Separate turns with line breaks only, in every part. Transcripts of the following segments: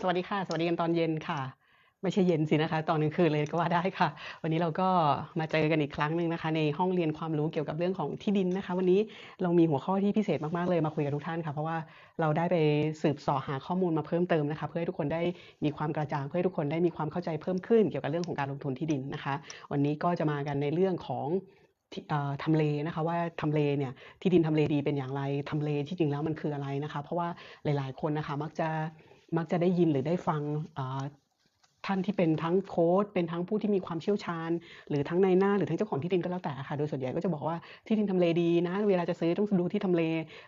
สวัสดีค่ะ สวัสดีกันตอนเย็นค่ะ ไม่ใช่เย็นสินะคะ ตอนกลางคืนเลยก็ว่าได้ค่ะ วันนี้เราก็มาเจอกันอีกครั้งหนึ่งนะคะ ในห้องเรียนความรู้เกี่ยวกับเรื่องของที่ดินนะคะ วันนี้เรามีหัวข้อที่พิเศษมากๆเลยมาคุยกับทุกท่านค่ะ เพราะว่าเราได้ไปสืบสาะหาข้อมูลมาเพิ่มเติมนะคะ เพื่อให้ทุกคนได้มีความกระจ่าง เพื่อให้ทุกคนได้มีความเข้าใจเพิ่มขึ้นเกี่ยวกับเรื่องของการลงทุนที่ดินนะคะ วันนี้ก็จะมากันในเรื่องของที่ทำเลนะคะว่าทำเลเนี่ยที่ดินทำเลดีเป็นอย่างไรทำเลที่จริงแล้วมันคืออะไรนะคะ เพราะว่าหลาย ๆ คนนะคะมักจะ มักจะได้ยินหรือได้ฟังท่านที่เป็นทั้งโค้ชเป็นทั้งผู้ที่มีความเชี่ยวชาญ หรือทั้งในหน้าหรือทั้งเจ้าของที่ดินก็แล้วแต่ค่ะโดยส่วนใหญ่ก็จะบอกว่าที่ดินทำเลดีนะ เวลาจะซื้อต้องดูที่ทำเล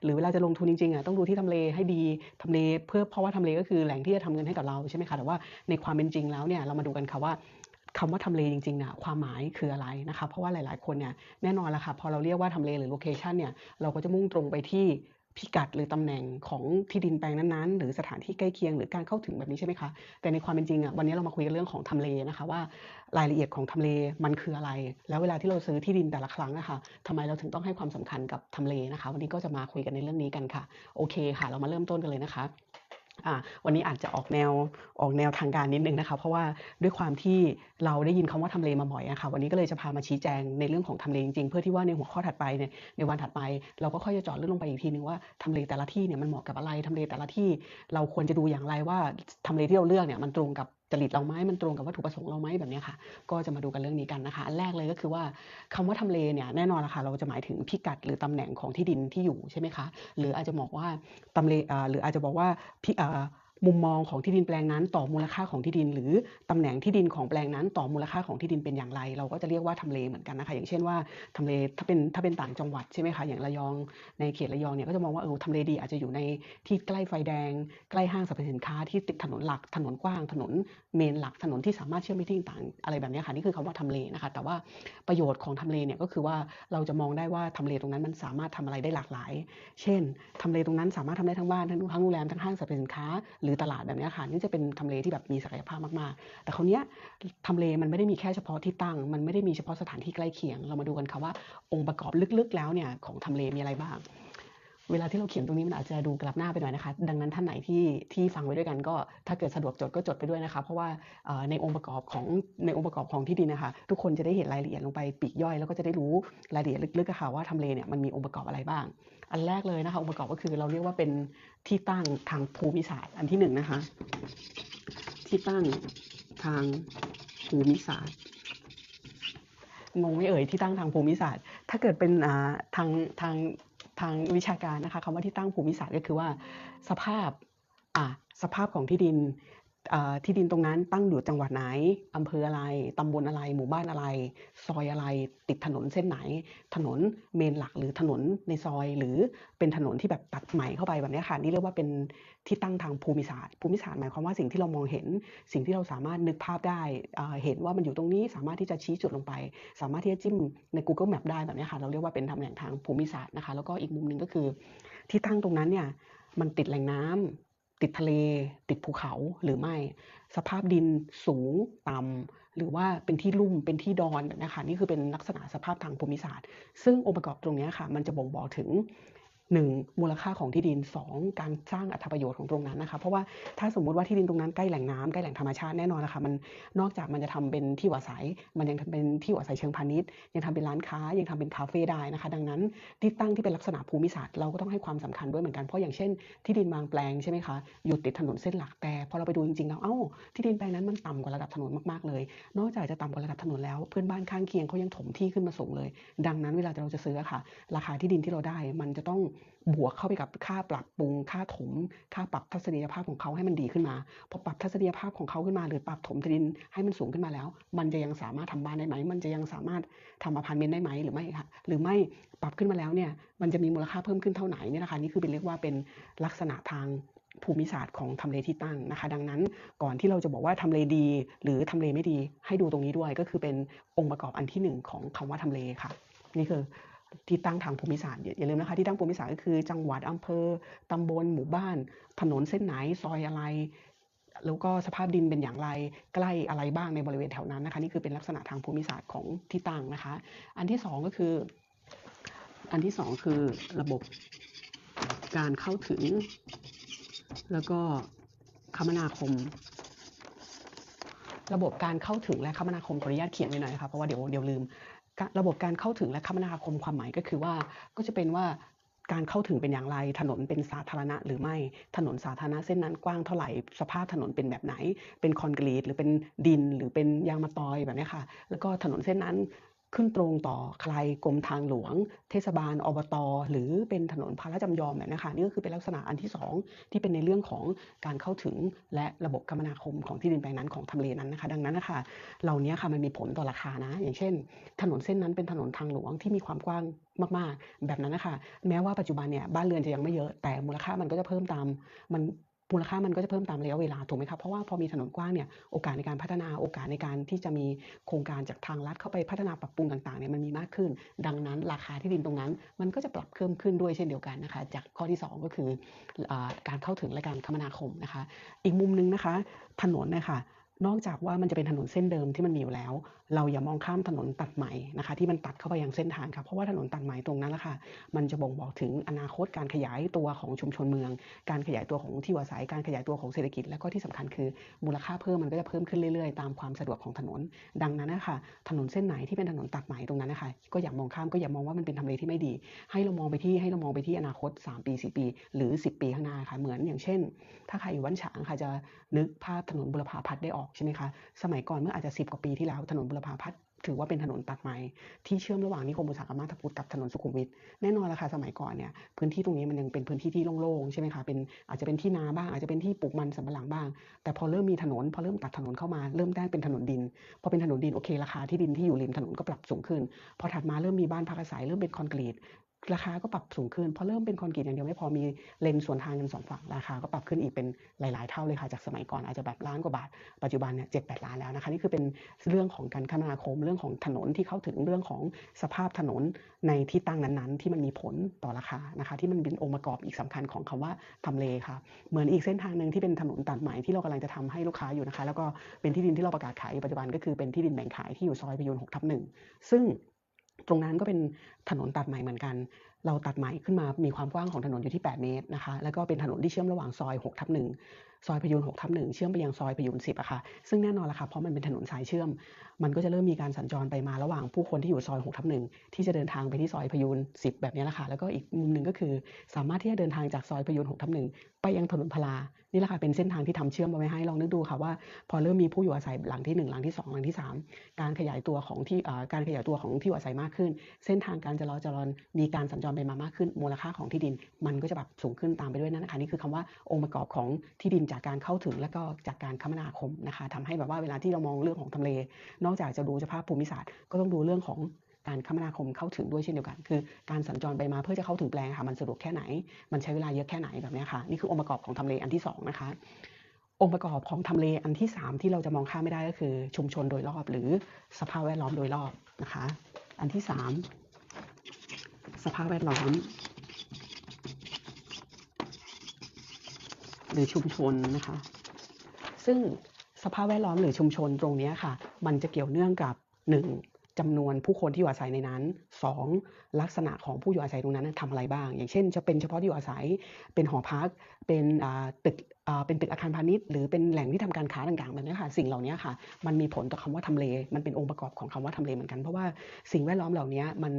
หรือเวลาจะลงทุนจริงๆอะต้องดูที่ทำเลให้ดีทำเลเพื่อเพราะว่าทำเลก็คือแหล่งที่จะทำเงินให้กับเราใช่ไหมคะแต่ว่าในความเป็นจริงแล้วเนี่ยเรามาดูกันค่ะว่าคำว่าทำเลจริงๆน่ะความหมายคืออะไรนะคะเพราะว่าหลายๆคนเนี่ยแน่นอนละค่ะพอเราเรียกว่าทำเลหรือโลเคชันเนี่ยเราก็จะมุ่งตรงไปที่ พิกัดหรือตำแหน่งของที่ดินแปลงนั้นๆ หรือสถานที่ใกล้เคียงหรือการเข้าถึงแบบนี้ใช่ไหมคะ แต่ในความเป็นจริงอะวันนี้เรามาคุยกันเรื่องของทำเลนะคะว่ารายละเอียดของทำเลมันคืออะไร แล้วเวลาที่เราซื้อที่ดินแต่ละครั้งนะคะทำไมเราถึงต้องให้ความสำคัญกับทำเลนะคะ วันนี้ก็จะมาคุยกันในเรื่องนี้กันค่ะ โอเคค่ะ เรามาเริ่มต้นกันเลยนะคะ วันนี้อาจจะออกแนวออกแนวทางการนิดนึงนะคะ เพราะว่าด้วยความที่เราได้ยินคำว่าทำเลมาบ่อยอะค่ะวันนี้ก็เลยจะพามาชี้แจงในเรื่องของทำเลจริงๆ เพื่อที่ว่าในหัวข้อถัดไปเนี่ยในวันถัดไป เราก็ค่อยจะเจาะลึกลงไปอีกทีนึงว่าทำเลแต่ละที่เนี่ยมันเหมาะกับอะไรทำเลแต่ละที่เราควรจะดูอย่างไรว่าทำเลที่เราเลือกเนี่ยมันตรงกับ จริตเราไหมมันตรงกับวัตถุประสงค์เราไหมแบบนี้ค่ะ ก็จะมาดูกันเรื่องนี้กันนะคะอันแรกเลยก็คือว่าคำว่าทำเลเนี่ยแน่นอนละค่ะเราจะหมายถึงพิกัดหรือตำแหน่งของที่ดินที่อยู่ใช่ไหมคะหรืออาจจะบอกว่าตำเลหรืออาจจะบอกว่าพิอ่า มุมมองของที่ดินแปลงนั้นต่อมูลค่าของที่ดิน หรือตำแหน่งที่ดินของแปลงนั้นต่อมูลค่าของที่ดินเป็นอย่างไร เราก็จะเรียกว่าทำเลเหมือนกันนะคะอย่างเช่นว่าทำเลถ้าเป็นถ้าเป็นต่างจังหวัดใช่ไหมคะอย่างระยองในเขตระยองเนี่ยก็จะมองว่าเออทำเลดีอาจจะอยู่ในที่ใกล้ไฟแดง ใกล้ห้างสรรพสินค้าที่ติดถนนหลักถนนกว้าง ถนนเมนหลักถนนที่สามารถเชื่อมไปที่ต่างๆอะไรแบบนี้ค่ะนี่คือคำว่าทำเลนะคะแต่ว่าประโยชน์ของทำเลเนี่ยก็คือว่าเราจะมองได้ว่าทำเลตรงนั้นมันสามารถทำอะไรได้หลากหลาย เช่นทำเลตรงนั้นสามารถทำได้ทั้งบ้านทั้งทั้งโรงแรมทั้งห้างสรรพสินค้าหรือตลาดแบบนี้ค่ะนี่จะเป็นทำเลที่แบบมีศักยภาพมากๆ แต่คราวเนี้ยทำเลมันไม่ได้มีแค่เฉพาะที่ตั้ง มันไม่ได้มีเฉพาะสถานที่ใกล้เคียง เรามาดูกันค่ะว่าองค์ประกอบลึกๆ แล้วเนี่ยของทำเลมีอะไรบ้าง เวลาที่เราเขียนตรงนี้มันอาจจะดูกลับหน้าไปหน่อยนะคะ ดังนั้นท่านไหนที่ที่ฟังไว้ด้วยกันก็ถ้าเกิดสะดวกจดก็จดไปด้วยนะคะ เพราะว่าในองค์ประกอบของในองค์ประกอบของที่ดินนะคะ ทุกคนจะได้เห็นรายละเอียดลงไปปีกย่อย แล้วก็จะได้รู้รายละเอียดลึกๆอะค่ะว่าทำเลเนี่ยมันมีองค์ประกอบอะไรบ้าง อันแรกเลยนะคะ องค์ประกอบก็คือเราเรียกว่าเป็นที่ตั้งทางภูมิศาสตร์ อันที่หนึ่งนะคะ ที่ตั้งทางภูมิศาสตร์งงไม่เอ่ยที่ตั้งทางภูมิศาสตร์ ถ้าเกิดเป็นอ่าทางทาง ทางวิชาการนะคะคำว่าที่ตั้งภูมิศาสตร์ก็คือว่าสภาพอ่าสภาพของที่ดิน ที่ดินตรงนั้นตั้งอยู่จังหวัดไหน อำเภออะไร ตำบลอะไร หมู่บ้านอะไร ซอยอะไร ติดถนนเส้นไหน ถนนเมนหลักหรือถนนในซอย หรือเป็นถนนที่แบบตัดใหม่เข้าไปแบบนี้ค่ะ นี่เรียกว่าเป็นที่ตั้งทางภูมิศาสตร์ ภูมิศาสตร์หมายความว่าสิ่งที่เรามองเห็น สิ่งที่เราสามารถนึกภาพได้ เห็นว่ามันอยู่ตรงนี้ สามารถที่จะชี้จุดลงไป สามารถที่จะจิ้มใน Google Map ได้แบบนี้ค่ะ เราเรียกว่าเป็นตำแหน่งทางภูมิศาสตร์นะคะ แล้วก็อีกมุมหนึ่งก็คือ ที่ตั้งตรงนั้นเนี่ย มันติดแหล่งน้ำ ติดทะเล ติดภูเขาหรือไม่ สภาพดินสูงต่ำหรือว่าเป็นที่ลุ่มเป็นที่ดอนนะคะนี่คือเป็นลักษณะสภาพทางภูมิศาสตร์ ซึ่งองค์ประกอบตรงนี้ค่ะ มันจะบ่งบอกถึง 1. มูลค่าของที่ดิน 2. การสร้างอรรถประโยชน์ของตรงนั้นนะคะ เพราะว่าถ้าสมมุติว่าที่ดินตรงนั้นใกล้แหล่งน้ำใกล้แหล่งธรรมชาติแน่นอนนะคะมันนอกจากมันจะทำเป็นที่อยู่อาศัย มันยังทำเป็นที่อยู่อาศัยเชิงพาณิชย์ ยังทำเป็นร้านค้า ยังทำเป็นคาเฟ่ได้นะคะ ดังนั้นที่ตั้งที่เป็นลักษณะภูมิศาสตร์เราก็ต้องให้ความสำคัญด้วยเหมือนกัน เพราะอย่างเช่น ที่ดินบางแปลงใช่ไหมคะ อยู่ติดถนนเส้นหลัก แต่พอเราไปดูจริงๆแล้ว เอ้า ที่ดินแปลงนั้นมันต่ำกว่าระดับถนนมากๆเลย นอกจากจะต่ำกว่าระดับถนนแล้ว เพื่อนบ้านข้างเคียงเขายังถมที่ขึ้นมาสูงเลย ดังนั้นเวลาเราจะซื้อะค่ะ ราคาที่ดินที่เราได้มันจะต้องบวกเข้าไปกับค่าปรับปรุง ค่าถม ค่าปรับทัศนียภาพของเขาให้มันดีขึ้นมา พอปรับทัศนียภาพของเขาขึ้นมาหรือปรับถมดินให้มันสูงขึ้นมาแล้ว มันจะยังสามารถทำบ้านได้ไหม มันจะยังสามารถทำอพาร์ตเมนต์ได้ไหมหรือไม่ค่ะหรือไม่ปรับขึ้นมาแล้วเนี่ย มันจะมีมูลค่าเพิ่มขึ้นเท่าไหนเนี่ยนะคะนี่คือเป็นเรียกว่าเป็นลักษณะทางภูมิศาสตร์ของทำเลที่ตั้งนะคะ ดังนั้นก่อนที่เราจะบอกว่าทำเลดี หรือทำเลไม่ดีให้ดูตรงนี้ด้วยก็คือเป็นองค์ประกอบอันที่หนึ่งของคำว่าทำเลค่ะ นี่คือ ที่ตั้งทางภูมิศาสตร์อย่าลืมนะคะที่ตั้งภูมิศาสตร์ก็คือ จังหวัดอำเภอตำบลหมู่บ้าน ถนนเส้นไหนซอยอะไร แล้วก็สภาพดินเป็นอย่างไรใกล้อะไรบ้างในบริเวณแถวนั้นนะคะนี่คือเป็นลักษณะทางภูมิศาสตร์ของที่ตั้งนะคะ อันที่สองก็คือ อันที่สองคือระบบการเข้าถึง แล้วก็คมนาคมระบบการเข้าถึงและคมนาคมขออนุญาตเขียนไว้หน่อยนะคะเพราะว่าเดี๋ยวเดี๋ยวลืม ระบบการเข้าถึงและคมนาคมความหมายก็คือว่าก็จะเป็นว่าการเข้าถึงเป็นอย่างไร ถนนเป็นสาธารณะหรือไม่ ถนนสาธารณะเส้นนั้นกว้างเท่าไหร่ สภาพถนนเป็นแบบไหน เป็นคอนกรีตหรือเป็นดินหรือเป็นยางมะตอยแบบนี้ค่ะ แล้วก็ถนนเส้นนั้น ขึ้นตรงต่อใครกรมทางหลวง เทศบาลอบตหรือเป็นถนนพาราจำยอมเนี้ยนะคะนี่ก็คือเป็นลักษณะอันที่สองที่เป็นในเรื่องของการเข้าถึงและระบบคมนาคมของที่ดินแปลงนั้นของทำเลนั้นนะคะ ดังนั้นนะคะเหล่านี้ค่ะมันมีผลต่อราคานะ อย่างเช่น ถนนเส้นนั้นเป็นถนนทางหลวงที่มีความกว้างมากๆ แบบนั้นนะคะ แม้ว่าปัจจุบันเนี่ยบ้านเรือนจะยังไม่เยอะแต่มูลค่ามันก็จะเพิ่มตามมัน มูลค่ามันก็จะเพิ่มตามระยะเวลาถูกไหมครับเพราะว่าพอมีถนนกว้างเนี่ยโอกาสในการพัฒนาโอกาสในการที่จะมีโครงการจากทางรัฐเข้าไปพัฒนาปรับปรุงต่างๆเนี่ยมันมีมากขึ้น ดังนั้นราคาที่ดินตรงนั้น มันก็จะปรับเพิ่มขึ้นด้วยเช่นเดียวกันนะคะ จากข้อที่ 2 ก็คืออการเข้าถึงและการคมนาคมนะคะ อีกมุมหนึงนะคะ ถนนเนะคะ นอกจากว่ามันจะเป็นถนนเส้นเดิมที่มันมีอยู่แล้ว เราอย่ามองข้ามถนนตัดใหม่นะคะที่มันตัดเข้าไปยังเส้นทางครับเพราะว่าถนนตัดใหม่ตรงนั้นแหละค่ะมันจะบ่งบอกถึงอนาคตการขยายตัวของชุมชนเมือง การขยายตัวของที่อยู่อาศัยการขยายตัวของเศรษฐกิจ และก็ที่สำคัญคือมูลค่าเพิ่มมันก็จะเพิ่มขึ้นเรื่อยๆ ตามความสะดวกของถนน ดังนั้นนะคะถนนเส้นไหนที่เป็นถนนตัดใหม่ตรงนั้นนะคะก็อย่ามองข้ามก็อย่ามองว่ามันเป็นทำเลที่ไม่ดี ให้เรามองไปที่ให้เรามองไปที่อนาคต 3 ปี 4 ปี หรือ 10 ปีข้างหน้าค่ะเหมือนอย่างเช่น ถ้าใครอยู่บ้านฉางค่ะจะนึกภาพถนนบุรพาพัฒน์ได้ออกใช่ไหมคะสมัยก่อนเมื่ออาจจะ10กว่าปีที่แล้วถนนบุรพาพัฒน์ถือว่าเป็นถนนตัดใหม่ที่เชื่อมระหว่างนิคมอุตสาหกรรมมาตพุธกับถนนสุขุมวิทแน่นอนละค่ะสมัยก่อนเนี่ยพื้นที่ตรงนี้มันยังเป็นพื้นที่ที่โล่งๆใช่ไหมคะเป็นอาจจะเป็นที่นาบ้างอาจจะเป็นที่ปลูกมันสำปะหลังบ้าง แต่พอเริ่มมีถนนพอเริ่มตัดถนนเข้ามาเริ่มได้เป็นถนนดินพอเป็นถนนดินโอเคราคาที่ดินที่อยู่ริมถนนก็ปรับสูงขึ้น พอถัดมาเริ่มมีบ้านพักอาศัยเริ่มเป็นคอนกรีต ราคาก็ปรับสูงขึ้นเพอเริ่มเป็นคอนกรีตอย่างเดียวไม่พอมีเลนสวนทางกันสองฝั่งราคาก็ปรับขึ้นอีกเป็นหลาย ๆ เท่าเลยค่ะจากสมัยก่อนอาจจะแบบล้านกว่าบาท ปัจจุบันเนี่ยเจ็ดแปดล้านแล้วนะคะนี่คือเป็นเรื่องของการคมนาคมเรื่องของถนนที่เข้าถึงเรื่องของสภาพถนนในที่ตั้งนั้นๆ ที่มันมีผลต่อราคานะคะที่มันเป็นองค์ประกอบอีกสำคัญของคำว่าทำเลค่ะเหมือนอีกเส้นทางหนึ่งที่เป็นถนนตัดใหม่ที่เรากำลังจะทำให้ลูกค้าอยู่นะคะ แล้วก็เป็นที่ดินที่เราประกาศขายปัจจุบันก็คือเป็นที่ดินแบ่งขายที่อยู่ซอยพยุน6ทับหนึ่งซึ่ง ตรงนั้นก็เป็นถนนตัดใหม่เหมือนกัน เราตัดใหม่ขึ้นมามีความกว้างของถนนอยู่ที่ 8 เมตรนะคะ แล้วก็เป็นถนนที่เชื่อมระหว่างซอย6ทับ1 ซอยพยุน6ทับ1เชื่อมไปยังซอยพยุน10อะค่ะซึ่งแน่นอนละค่ะเพราะมันเป็นถนนสายเชื่อม มันก็จะเริ่มมีการสัญจรไปมาระหว่างผู้คนที่อยู่ซอย6ทับ1ที่จะเดินทางไปที่ซอยพยุน10แบบนี้ละค่ะแล้วก็อีกมุมหนึ่งก็คือ สามารถที่จะเดินทางจากซอยพยุน6ทับ1ไปยังถนนพลานี่แหละค่ะเป็นเส้นทางที่ทำเชื่อมเอาไว้ให้ลองนึกดูค่ะว่า พอเริ่มมีผู้อยู่อาศัยหลังที่ 1 หลังที่ 2 หลังที่ 3 การขยายตัวของที่การขยายตัวของที่อยู่อาศัยมากขึ้น เส้นทางการจราจรมีการสัญจรไปมามากขึ้น มูลค่าของที่ดิน มันก็จะแบบสูงขึ้นตามไปด้วยนั่นนะคะนี่คือคำว่าองค์ประกอบของที่ดินจากการเข้าถึงและก็จากการคมนาคมนะคะทำให้แบบว่าเวลาที่เรามองเรื่องของทำเล นอกจากจะดูสภาพภูมิศาสตร์ ก็ต้องดูเรื่องของการคมนาคมเข้าถึงด้วยเช่นเดียวกัน คือการสัญจรไปมาเพื่อจะเข้าถึงแปลงค่ะมันสะดวกแค่ไหน มันใช้เวลาเยอะแค่ไหนแบบนี้ค่ะนี่คือองค์ประกอบของทำเลอันที่สองนะคะองค์ประกอบของทำเลอันที่ 3 ที่เราจะมองข้ามไม่ได้ก็คือ ชุมชนโดยรอบ หรือสภาพแวดล้อมโดยรอบนะคะ อันที่ 3 สภาพแวดล้อม หรือชุมชนนะคะ ซึ่งสภาพแวดล้อมหรือชุมชนตรงนี้ค่ะ มันจะเกี่ยวเนื่องกับ 1. จำนวนผู้คนที่อยู่อาศัยในนั้น 2. ลักษณะของผู้อยู่อาศัยตรงนั้นทำอะไรบ้าง อย่างเช่น จะเป็นเฉพาะที่อยู่อาศัย เป็นหอพัก เป็นตึกเป็นตึกอาคารพาณิชย์หรือเป็นแหล่งที่ทำการค้าต่างๆแบบนี้ค่ะ สิ่งเหล่านี้ค่ะ มันมีผลต่อคำว่าทำเล มันเป็นองค์ประกอบของคำว่าทำเลเหมือนกัน เพราะว่าสิ่งแวดล้อมเหล่านี้มัน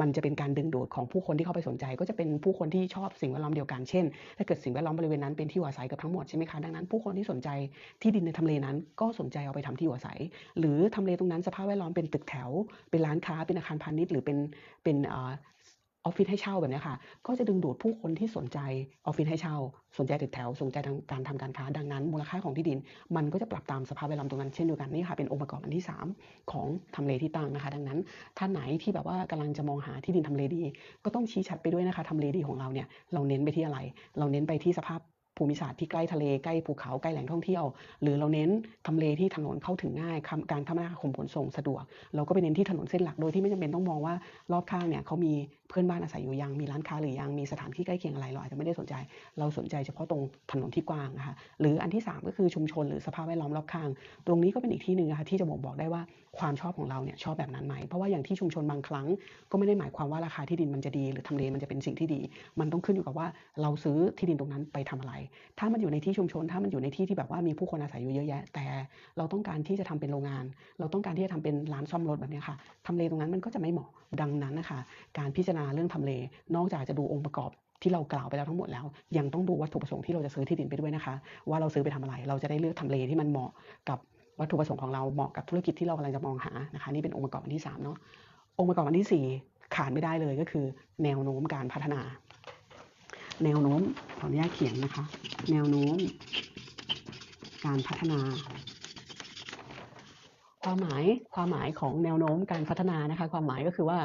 มันจะเป็นการดึงดูดของผู้คนที่เข้าไปสนใจ ก็จะเป็นผู้คนที่ชอบสิ่งแวดล้อมเดียวกันเช่น ถ้าเกิดสิ่งแวดล้อมบริเวณนั้นเป็นที่อยู่อาศัยกับทั้งหมดใช่ไหมคะดังนั้นผู้คนที่สนใจที่ดินในทำเลนั้น ก็สนใจเอาไปทำที่อยู่อาศัย หรือทำเลตรงนั้นสภาพแวดล้อมเป็นตึกแถว เป็นร้านค้าเป็นอาคารพาณิชย์หรือเป็นเป็น ออฟฟิศให้เช่าแบบนี้ค่ะ ก็จะดึงดูดผู้คนที่สนใจออฟฟิศให้เช่า สนใจตึกแถว สนใจทางการทำการค้า ดังนั้น มูลค่าของที่ดิน มันก็จะปรับตามสภาพแวดล้อมตรงนั้นเช่นเดียวกันนี่ค่ะ เป็นองค์ประกอบอันที่ 3 ของทำเลที่ตั้งนะคะ ดังนั้นท่านไหนที่แบบว่ากำลังจะมองหาที่ดินทำเลดี ก็ต้องชี้ชัดไปด้วยนะคะทำเลดีของเราเนี่ย เราเน้นไปที่อะไร เราเน้นไปที่สภาพ ภูมิศาสตร์ที่ใกล้ทะเลใกล้ภูเขาใกล้แหล่งท่องเที่ยว หรือเราเน้นทำเลที่ถนนเข้าถึงง่ายการคมนาคมขนส่งสะดวก เราก็ไปเน้นที่ถนนเส้นหลักโดยที่ไม่จำเป็นต้องมองว่ารอบข้างเนี่ยเขามีเพื่อนบ้านอาศัยอยู่ยังมีร้านค้าหรือยังมีสถานที่ใกล้เคียงอะไรเราอาจจะไม่ได้สนใจ เราสนใจเฉพาะตรงถนนที่กว้างนะคะหรืออันที่ 3 ก็คือชุมชนหรือสภาพแวดล้อมรอบข้าง ตรงนี้ก็เป็นอีกที่หนึ่งนะคะที่จะบ่งบอกได้ว่าความชอบของเราเนี่ยชอบแบบนั้นไหมเพราะว่าอย่างที่ชุมชนบางครั้ง ก็ไม่ได้หมายความว่าราคาที่ดินมันจะดี หรือทำเลมันจะเป็นสิ่งที่ดี มันต้องขึ้นอยู่กับว่าเราซื้อที่ดินตรงนั้นไปทำอะไรถ้ามันอยู่ในที่ชุมชน ถ้ามันอยู่ในที่ที่แบบว่ามีผู้คนอาศัยอยู่เยอะแยะ แต่เราต้องการที่จะทำเป็นโรงงาน เราต้องการที่จะทำเป็นร้านซ่อมรถแบบนี้ค่ะทำเลตรงนั้นมันก็จะไม่เหมาะดังนั้นนะคะ การพิจารณาเรื่องทำเล นอกจากจะดูองค์ประกอบที่เรากล่าวไปแล้วทั้งหมดแล้ว ยังต้องดูวัตถุประสงค์ที่เราจะซื้อที่ดินไปด้วยนะคะ ว่าเราซื้อไปทำอะไร เราจะได้เลือกทำเลที่มันเหมาะกับวัตถุประสงค์ของเราเหมาะกับธุรกิจที่เรากำลังจะมองหานะคะนี่เป็นองค์ประกอบอันที่สามเนาะองค์ประกอบอันที่สี่ขาดไม่ได้เลยก็คือ แนวโน้มการพัฒนา แนวโน้มขออนุญาตเขียนนะคะ แนวโน้ม การพัฒนา ความหมายความหมายของแนวโน้มการพัฒนานะคะ ความหมายก็คือว่า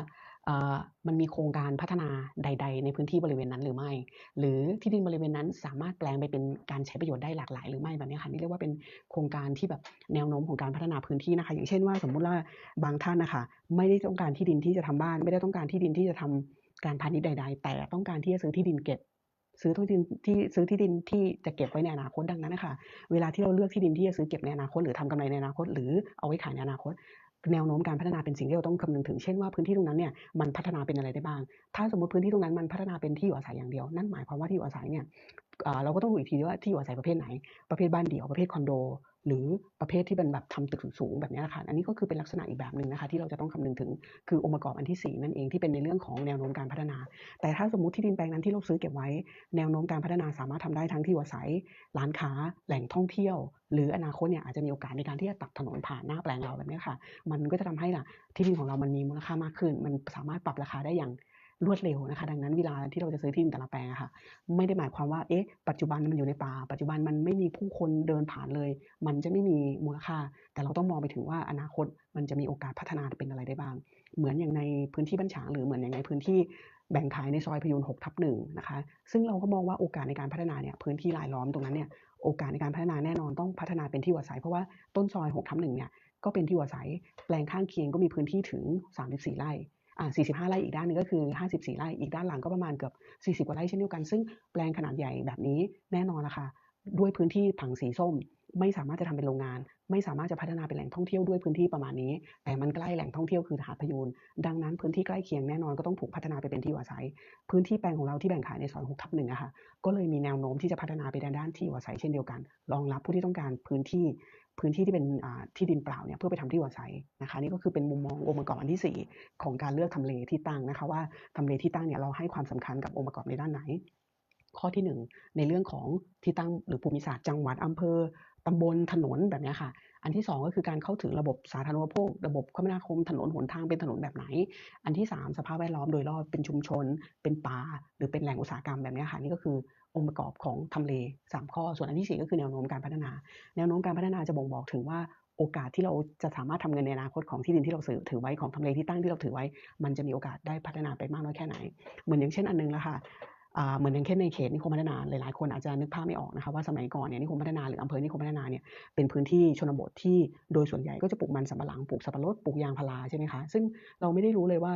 มันมีโครงการพัฒนาใด ๆ ในพื้นที่บริเวณนั้นหรือไม่ หรือที่ดินบริเวณนั้นสามารถแปลงไปเป็นการใช้ประโยชน์ได้หลากหลายหรือไม่แบบนี้ค่ะนี่เรียกว่าเป็นโครงการที่แบบแนวโน้มของการพัฒนาพื้นที่นะคะ อย่างเช่นว่าสมมุติว่าบางท่านนะคะไม่ได้ต้องการที่ดินที่จะทำบ้าน ไม่ได้ต้องการที่ดินที่จะทำการพาณิชย์ใด ๆ แต่ต้องการที่จะซื้อที่ดินเก็บ ซื้อที่ดินที่ซื้อที่ดินที่จะเก็บไว้ในอนาคตดังนั้นนะคะเวลาที่เราเลือกที่ดินที่จะซื้อเก็บในอนาคต หรือทำกำไรในอนาคต หรือเอาไว้ขายในอนาคต แนวโน้มการพัฒนาเป็นสิ่งที่เราต้องคำนึงถึงเช่นว่าพื้นที่ตรงนั้นเนี่ยมันพัฒนาเป็นอะไรได้บ้าง ถ้าสมมติพื้นที่ตรงนั้นมันพัฒนาเป็นที่อยู่อาศัยอย่างเดียว นั่นหมายความว่าที่อยู่อาศัยเนี่ยเราก็ต้องดูอีกทีว่าที่อยู่อาศัยประเภทไหน ประเภทบ้านเดี่ยวประเภทคอนโด หรือประเภทที่เป็นแบบทำตึกสูงๆแบบนี้ยค่ะอันนี้ก็คือเป็นลักษณะอีกแบบหนึ่งนะคะที่เราจะต้องคำนึงถึงคือองค์ประกอบอันที่สี่นั่นเองที่เป็นในเรื่องของแนวโน้มการพัฒนา แต่ถ้าสมมติที่ดินแปลงนั้นที่เราซื้อเก็บไว้ แนวโน้มการพัฒนาสามารถทำได้ทั้งที่อาศัยร้านค้า แหล่งท่องเที่ยว หรืออนาคตเนี่ยอาจจะมีโอกาสในการที่จะตัดถนนผ่านหน้าแปลงเราแบบนี้ค่ะ มันก็จะทำให้ล่ะที่ดินของเรามันมีมูลค่ามากขึ้น มันสามารถปรับราคาได้อย่าง รวดเร็วนะคะ ดังนั้นเวลาที่เราจะซื้อที่ดินแต่ละแปลงะค่ะ ไม่ได้หมายความว่าเอ๊ะปัจจุบันมันอยู่ในป่า ปัจจุบันมันไม่มีผู้คนเดินผ่านเลย มันจะไม่มีมูลค่า แต่เราต้องมองไปถึงว่าอนาคตมันจะมีโอกาสพัฒนาเป็นอะไรได้บ้าง เหมือนอย่างในพื้นที่บ้านฉางหรือเหมือนอย่างในพื้นที่แบ่งขายในซอยพยูน6ทับหนึ่งนะคะ ซึ่งเราก็มองว่าโอกาสในการพัฒนาเนี่ยพื้นที่รายล้อมตรงนั้นเนี่ยโอกาสในการพัฒนาแน่นอนต้องพัฒนาเป็นที่อยู่อาศัยเพราะว่าต้นซอย6ทับหนึ่งเนี่ยก็เป็นที่อยู่อาศัยแปลงข้างเคียงก็มีพื้นที่ถึง 34 ไร่ 45 ไร่อีกด้านนึงก็คือ 54 ไร่อีกด้านหลังก็ประมาณเกือบ 40 กว่าไร่เช่นเดียวกัน ซึ่งแปลงขนาดใหญ่แบบนี้แน่นอนละค่ะด้วยพื้นที่ผังสีส้ม ไม่สามารถจะทำเป็นโรงงาน ไม่สามารถจะพัฒนาเป็นแหล่งท่องเที่ยวด้วยพื้นที่ประมาณนี้ แต่มันใกล้แหล่งท่องเที่ยวคือหาดพยูนดังนั้นพื้นที่ใกล้เคียงแน่นอนก็ต้องถูกพัฒนาไปเป็นที่อยู่อาศัย พื้นที่แปลงของเราที่แบ่งขายในซอย6ทับหนึ่งอะค่ะก็เลยมีแนวโน้มที่จะพัฒนาไปด้านที่อยู่อาศัยเช่นเดียวกันรองรับผู้ที่ต้องการพื้นที่ พื้นที่ที่เป็นที่ดินเปล่าเนี่ยเพื่อไปทำที่อยู่อาศัยนะคะนี่ก็คือเป็นมุมมององค์ประกอบอันที่สี่ของการเลือกทำเลที่ตั้งนะคะว่าทำเลที่ตั้งเนี่ยเราให้ความสำคัญกับองค์ประกอบในด้านไหน ข้อที่หนึ่งในเรื่องของที่ตั้งหรือภูมิศาสตร์จังหวัดอำเภอตำบลถนนแบบนี้ค่ะ อันที่สองก็คือการเข้าถึงระบบสาธารณูปโภค ระบบคมนาคมถนนหนทางเป็นถนนแบบไหน อันที่สามสภาพแวดล้อมโดยรอบเป็นชุมชน เป็นป่าหรือเป็นแหล่งอุตสาหกรรมแบบนี้ค่ะนี่ก็คือ องค์ประกอบของทำเลสามข้อ ส่วนอันที่สี่ก็คือแนวโน้มการพัฒนา แนวโน้มการพัฒนาจะบ่งบอกถึงว่าโอกาสที่เราจะสามารถทำเงินในอนาคตของที่ดินที่เราซื้อถือไว้ของทำเลที่ตั้งที่เราถือไว้ มันจะมีโอกาสได้พัฒนาไปมากน้อยแค่ไหน เหมือนอย่างเช่นอันนึงละค่ะเหมือนอย่างเช่นในเขตนิคมพัฒนาหลายๆคนอาจจะนึกภาพไม่ออกนะคะว่าสมัยก่อนเนี่ยนิคมพัฒนาหรืออำเภอนิคมพัฒนาเนี่ยเป็นพื้นที่ชนบทที่โดยส่วนใหญ่ก็จะปลูกมันสำปะหลังปลูกสับปะรดปลูกยางพาราใช่ไหมคะซึ่งเราไม่ได้รู้เลยว่า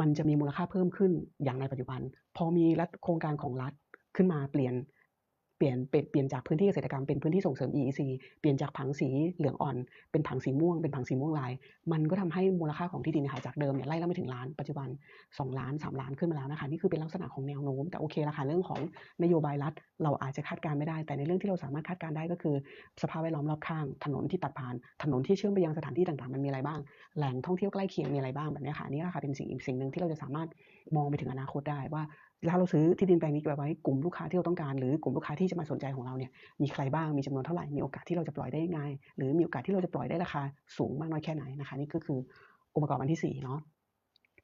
มันจะมีมูลค่าเพิ่มขึ้นอย่างในปัจจุบัน พอมีรัฐโครงการของรัฐ ขึ้นมาเปลี่ยนเปลี่ยนเปลี่ยนจากพื้นที่เกษตรกรรมเป็นพื้นที่ส่งเสริม EEC เปลี่ยนจากผังสีเหลืองอ่อน เป็นผังสีม่วงเป็นผังสีม่วงลาย มันก็ทำให้มูลค่าของที่ดินเนยคะจากเดิมเนี่ยไล่ละไม่ถึงล้านปัจจุบัน 2 ล้าน 3 ล้านขึ้นมาแล้วนะคะนี่คือเป็นลักษณะของแนวโน้ม แต่โอเคละค่ะเรื่องของนโยบายรัฐ เราอาจจะคาดการณ์ไม่ได้ แต่ในเรื่องที่เราสามารถคาดการณ์ได้ก็คือ สภาพแวดล้อมรอบข้าง ถนนที่ตัดผ่าน ถนนที่เชื่อมไปยังสถานที่ต่างๆมันมีอะไรบ้าง แหล่งท่องเที่ยวใกล้เคียงมีอะไรบ้างแบบนี้ค่ะนี่ละค่ะเป็นสิ่งอีกสิ่งหนึ่งที่เราจะสามารถมองไปถึงอนาคตได้ว่าถ้าเราซื้อที่ดินแปลงนี้เก็บไว้กลุ่มลูกค้าที่เราต้องการ หรือกลุ่มลูกค้าที่จะมาสนใจของเราเนี่ยมีใครบ้างมีจำนวนเท่าไหร่มีโอกาสที่เราจะปล่อยได้ง่ายหรือมีโอกาสที่เราจะปล่อยได้ราคาสูงมากน้อยแค่ไหนนะคะนี่ก็คือองค์ประกอบอันที่สี่เนาะ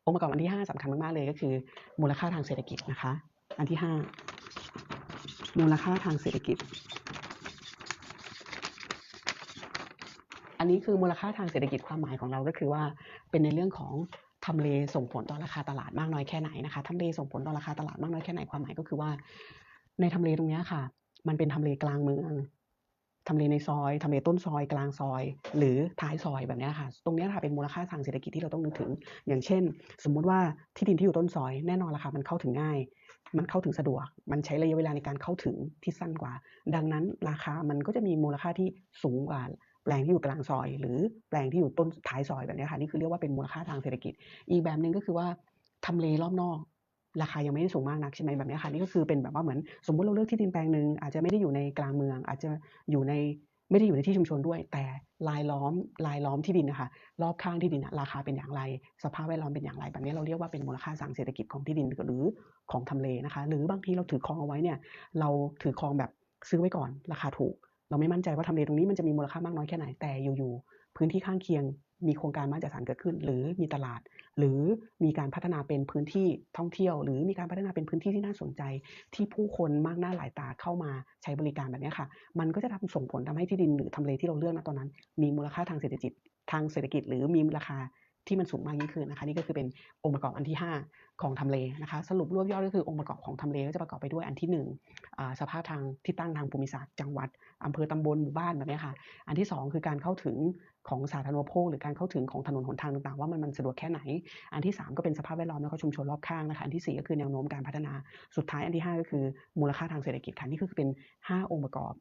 องค์ประกอบอันที่ห้าสำคัญมากๆเลยก็คือ มูลค่าทางเศรษฐกิจนะคะ อันที่ห้ามูลค่าทางเศรษฐกิจ อันนี้คือมูลค่าทางเศรษฐกิจความหมายของเราก็คือว่าเป็นในเรื่องของ ทำเลส่งผลต่อราคาตลาดมากน้อยแค่ไหนนะคะทำเลส่งผลต่อราคาตลาดมากน้อยแค่ไหนความหมายก็คือว่า ในทำเลตรงนี้ค่ะ มันเป็นทำเลกลางเมืองทำเลในซอยทำเลต้นซอยกลางซอย หรือท้ายซอยแบบนี้ค่ะ ตรงนี้ค่ะเป็นมูลค่าทางเศรษฐกิจที่เราต้องนึกถึง อย่างเช่น สมมุติว่าที่ดินที่อยู่ต้นซอยแน่นอนราคามันเข้าถึงง่าย มันเข้าถึงสะดวก มันใช้ระยะเวลาในการเข้าถึงที่สั้นกว่า ดังนั้นราคามันก็จะมีมูลค่าที่สูงกว่า แปลงที่อยู่กลางซอย หรือแปลงที่อยู่ต้นท้ายซอยแบบนี้ค่ะนี่คือเรียกว่าเป็นมูลค่าทางเศรษฐกิจ อีกแบบหนึ่งก็คือว่าทำเลรอบนอก ราคายังไม่ได้สูงมากนักใช่ไหมแบบนี้ค่ะนี่ก็คือเป็นแบบว่าเหมือนสมมติเราเลือกที่ดินแปลงหนึ่งอาจจะไม่ได้อยู่ในกลางเมือง อาจจะอยู่ในไม่ได้อยู่ในที่ชุมชนด้วย แต่รายล้อมรายล้อมที่ดินนะคะรอบข้างที่ดินนะราคาเป็นอย่างไร สภาพแวดล้อมเป็นอย่างไร แบบนี้เราเรียกว่าเป็นมูลค่าทางเศรษฐกิจของที่ดินหรือของทำเลนะคะ หรือบางทีเราถือครองเอาไว้เนี่ยเราถือครองแบบซื้อไว้ก่อนราคาถูก เราไม่มั่นใจว่าทำเลตรงนี้มันจะมีมูลค่ามากน้อยแค่ไหนแต่อยู่ๆพื้นที่ข้างเคียงมีโครงการบ้านจัดสรรเกิดขึ้น หรือมีตลาด หรือมีการพัฒนาเป็นพื้นที่ท่องเที่ยว หรือมีการพัฒนาเป็นพื้นที่ที่น่าสนใจ ที่ผู้คนมากหน้าหลายตาเข้ามาใช้บริการแบบนี้ค่ะ มันก็จะทำส่งผลทำให้ที่ดินหรือทำเลที่เราเลือกณตอนนั้น มีมูลค่าทางเศรษฐกิจทางเศรษฐกิจ หรือมีราคา ที่มันสูงมากยิ่งขึ้นนะคะนี่ก็คือเป็นองค์ประกอบอันที่ 5 ของทำเลนะคะสรุปรวบยอดก็คือองค์ประกอบของทำเลก็จะประกอบไปด้วยอันที่1อ่าสภาพทางที่ตั้งทางภูมิศาสตร์จังหวัดอำเภอตำบลหมู่บ้านแบบนี้ค่ะอันที่ 2 คือการเข้าถึงของสาธารณูปโภคหรือการเข้าถึงของถนนหนทางต่างๆว่ามันมันสะดวกแค่ไหน อันที่ 3 ก็เป็นสภาพแวดล้อมแล้วก็ชุมชนรอบข้างนะคะอันทีสี่4 ก็คือแนวโน้มการพัฒนาสุดท้ายอันที่ 5 ก็คือมูลค่าทางเศรษฐกิจค่ะนี่คือเป็น 5 องค์ประกอบ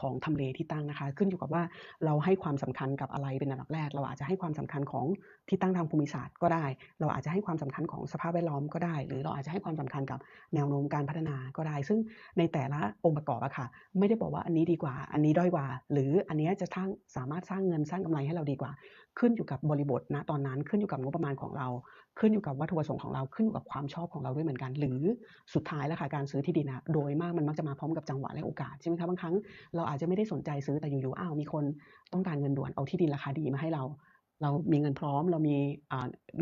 ของทำเลที่ตั้งนะคะ ขึ้นอยู่กับว่าเราให้ความสำคัญกับอะไรเป็นอันดับแรก เราอาจจะให้ความสำคัญของที่ตั้งทางภูมิศาสตร์ก็ได้ เราอาจจะให้ความสำคัญของสภาพแวดล้อมก็ได้ หรือเราอาจจะให้ความสำคัญกับแนวโน้มการพัฒนาก็ได้ ซึ่งในแต่ละองค์ประกอบอะค่ะ ไม่ได้บอกว่าอันนี้ดีกว่า อันนี้ด้อยกว่า หรืออันนี้จะสร้างสามารถสร้างเงินสร้างกำไรให้เราดีกว่า ขึ้นอยู่กับบริบทณตอนนั้น ขึ้นอยู่กับงบประมาณของเรา ขึ้นอยู่กับวัตถุประสงค์ของเรา ขึ้นอยู่กับความชอบของเราด้วยเหมือนกัน หรือสุดท้ายแล้วค่ะการซื้อที่ดินอะโดยมากมันมักจะมาพร้อมกับจังหวะและโอกาสใช่ไหมคะบางครั้งเราอาจจะไม่ได้สนใจซื้อแต่อยู่ๆอ้าวมีคนต้องการเงินด่วนเอาที่ดินราคาดีมาให้เรา เรามีเงินพร้อม เรามี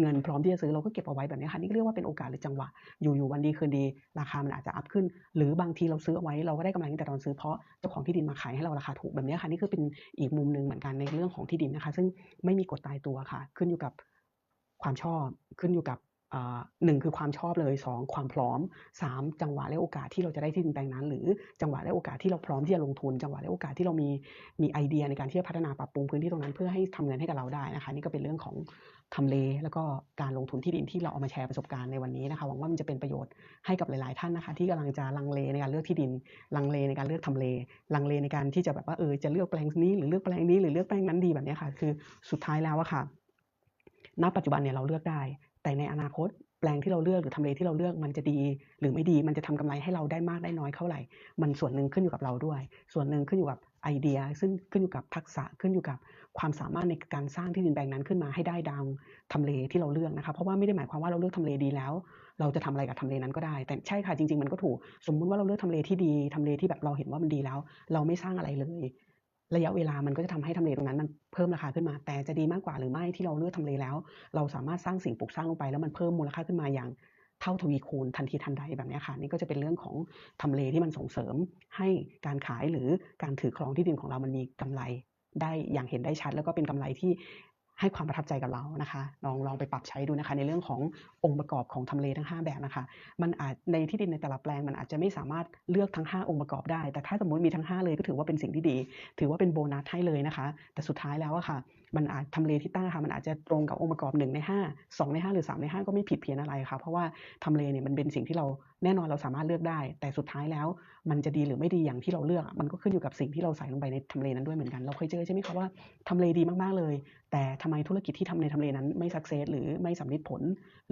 เงินพร้อมที่จะซื้อเราก็เก็บเอาไว้แบบนี้ค่ะนี่เรียกว่าเป็นโอกาสหรือจังหวะ อยู่ๆวันดีคืนดี ราคามันอาจจะอัพขึ้น หรือบางทีเราซื้อเอาไว้เราก็ได้กำไรตั้งแต่ตอนซื้อเพราะเจ้าของที่ดินมาขายให้เราราคาถูกแบบนี้ค่ะนี่คือเป็นอีกมุมหนึ่งเหมือนกันในเรื่องของที่ดินนะคะ ซึ่งไม่มีกฎตายตัวค่ะ ขึ้นอยู่กับความชอบขึ้นอยู่กับ หนึ่งคือความชอบเลยสองความพร้อมสามจังหวะและโอกาสที่เราจะได้ที่ดินแปลงนั้น หรือจังหวะและโอกาสที่เราพร้อมที่จะลงทุน จังหวะและโอกาสที่เรามีมีไอเดียในการที่จะพัฒนาปรับปรุงพื้นที่ตรงนั้นเพื่อให้ทำเงินให้กับเราได้นะคะนี่ก็เป็นเรื่องของทำเล แล้วก็การลงทุนที่ดินที่เราเอามาแชร์ประสบการณ์ในวันนี้นะคะหวังว่ามันจะเป็นประโยชน์ให้กับหลาย ๆ ท่านนะคะ ที่กำลังจะลังเลในการเลือกที่ดินลังเลในการเลือกทำเลลังเลในการที่จะแบบว่าเออจะเลือกแปลงนี้หรือเลือกแปลงนี้หรือเลือกแปลงนั้นดีแบบนี้ค่ะ คือสุดท้ายแล้วอะค่ะณปัจจุบันเนี่ยเราเลือกได้ แต่ในอนาคตแปลงที่เราเลือกหรือทำเลที่เราเลือกมันจะดี หรือไม่ดีมันจะทำกำไรให้เราได้มากได้น้อยเท่าไหร่ มันส่วนหนึ่งขึ้นอยู่กับเราด้วย ส่วนหนึ่งขึ้นอยู่กับไอเดีย ซึ่งขึ้นอยู่กับทักษะขึ้นอยู่กับความสามารถในการสร้างที่ดินแปลงนั้นขึ้นมาให้ได้ดังทำเลที่เราเลือกนะคะเพราะว่าไม่ได้หมายความว่าเราเลือกทำเลดีแล้ว เราจะทำอะไรกับทำเลนั้นก็ได้ แต่ใช่ค่ะจริง ๆ มันก็ถูกสมมุติว่าเราเลือกทำเลที่ดีทำเลที่แบบเราเห็นว่ามันดีแล้ว เราไม่สร้างอะไรเลย ระยะเวลามันก็จะทำให้ทำเลตรงนั้นมันเพิ่มราคาขึ้นมา แต่จะดีมากกว่าหรือไม่ที่เราเลือกทำเลแล้ว เราสามารถสร้างสิ่งปลูกสร้างลงไป แล้วมันเพิ่มมูลค่าขึ้นมาอย่างเท่าทวีคูณทันทีทันใดแบบนี้ค่ะนี่ก็จะเป็นเรื่องของทำเลที่มันส่งเสริมให้การขายหรือการถือครองที่ดินของเรามันมีกำไรได้อย่างเห็นได้ชัด แล้วก็เป็นกำไรที่ ให้ความประทับใจกับเรานะคะลองลองไปปรับใช้ดูนะคะในเรื่องขององค์ประกอบของทำเลทั้ง 5 แบบนะคะมันอาจในที่ดินในแต่ละแปลงมันอาจจะไม่สามารถเลือกทั้ง 5 องค์ประกอบได้ แต่ถ้าสมมติมีทั้ง 5 เลยก็ถือว่าเป็นสิ่งที่ดี ถือว่าเป็นโบนัสให้เลยนะคะ แต่สุดท้ายแล้วอะค่ะ มันอาจทำเลที่ตั้งค่ะมันอาจจะตรงกับองค์ประกอบ1ใน5 2ใน5 หรือ 3 ใน 5 ก็ไม่ผิดเพี้ยนอะไรค่ะ เพราะว่าทำเลเนี่ยมันเป็นสิ่งที่เราแน่นอนเราสามารถเลือกได้ แต่สุดท้ายแล้ว มันจะดีหรือไม่ดีอย่างที่เราเลือก มันก็ขึ้นอยู่กับสิ่งที่เราใส่ลงไปในทำเลนั้นด้วยเหมือนกันเราเคยเจอใช่ไหมคะว่าทำเลดีมากๆเลย แต่ทำไมธุรกิจที่ทำในทำเลนั้นไม่สักเซสหรือไม่สำลิดผล